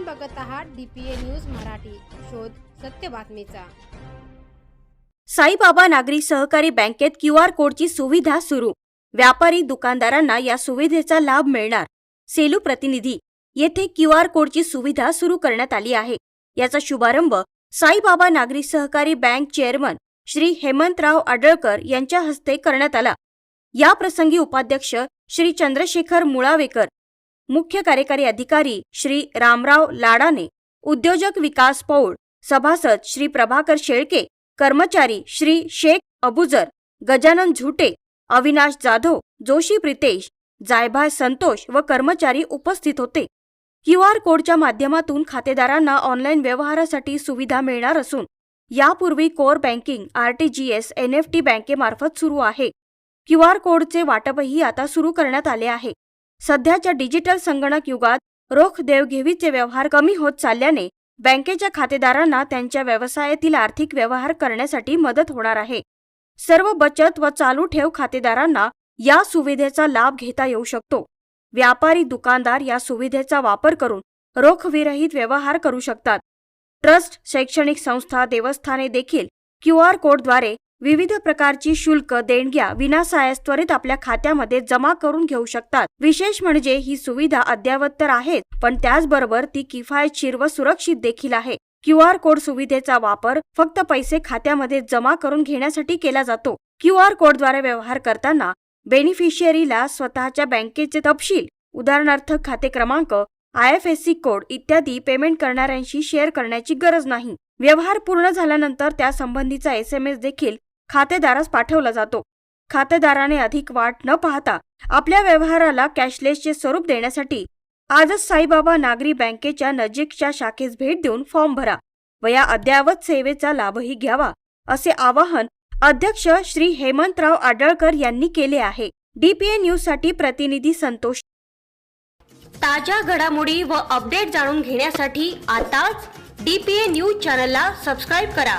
आपण बघत आहात डीपीए न्यूज मराठी. शोध सत्य बातमीचा. साईबाबा नागरी सहकारी बँकेत क्यू आर कोडची सुविधा सुरू. व्यापारी दुकानदारांना या सुविधेचा लाभ मिळणार. सेलू प्रतिनिधी येथे क्यू आर कोडची सुविधा सुरू करण्यात आली आहे. याचा शुभारंभ साईबाबा नागरी सहकारी बँक चेअरमन श्री हेमंतराव आडळकर यांच्या हस्ते करण्यात आला. या प्रसंगी उपाध्यक्ष श्री चंद्रशेखर मुळावेकर मुख्य कार्यकारी अधिकारी श्री रामराव लाडाने उद्योजक विकास पौळ सभासद श्री प्रभाकर शेळके कर्मचारी श्री शेख अबुजर गजानन झुटे अविनाश जाधव जोशी प्रितेश जायभाय संतोष व कर्मचारी उपस्थित होते. क्यू आर कोडच्या माध्यमातून खातेदारांना ऑनलाईन व्यवहारासाठी सुविधा मिळणार असून यापूर्वी कोर बँकिंग आरटीजीएस एनएफटी बँकेमार्फत सुरू आहे. क्यू आर कोडचे वाटपही आता सुरू करण्यात आले आहे. सध्याच्या डिजिटल संगणक युगात रोख देवघेवीचे व्यवहार कमी होत चालल्याने बँकेच्या खातेदारांना त्यांच्या व्यवसायातील आर्थिक व्यवहार करण्यासाठी मदत होणार आहे. सर्व बचत व चालू ठेव खातेदारांना या सुविधेचा लाभ घेता येऊ शकतो. व्यापारी दुकानदार या सुविधेचा वापर करून रोखविरहित व्यवहार करू शकतात. ट्रस्ट शैक्षणिक संस्था देवस्थाने देखील क्यू आर कोडद्वारे विविध प्रकारची शुल्क देणग्या विनासायास त्वरित आपल्या खात्यामध्ये जमा करून घेऊ शकतात. विशेष म्हणजे ही सुविधा अद्ययावत तर आहेच पण त्याचबरोबर ती किफायतशीर व सुरक्षित देखील आहे. क्यू आर कोड सुविधेचा वापर फक्त पैसे खात्यामध्ये जमा करून घेण्यासाठी केला जातो. क्यू आर कोडद्वारे व्यवहार करताना बेनिफिशियरीला स्वतःच्या बँकेचे तपशील उदाहरणार्थ खाते क्रमांक I F S C code इत्यादी पेमेंट करणाऱ्यांशी शेअर करण्याची गरज नाही. व्यवहार पूर्ण झाल्यानंतर त्या संबंधीचा एस एम एस देखील खातेदारास पाठवला जातो. खातेदाराने अधिक वाट न पाहता आपल्या व्यवहाराला कॅशलेसचे स्वरूप देण्यासाठी आजच साईबाबा नागरी बँकेच्या नजीकच्या शाखेस भेट देऊन फॉर्म भरा व या अद्ययावत सेवेचा लाभही घ्यावा असे आवाहन अध्यक्ष श्री हेमंतराव आडळकर यांनी केले आहे. डीपीए न्यूजसाठी प्रतिनिधी संतोष ताज्या घडामोडी व अपडेट जाणून घेण्यासाठी आताच डीपीए न्यूज चॅनलला सबस्क्राईब करा.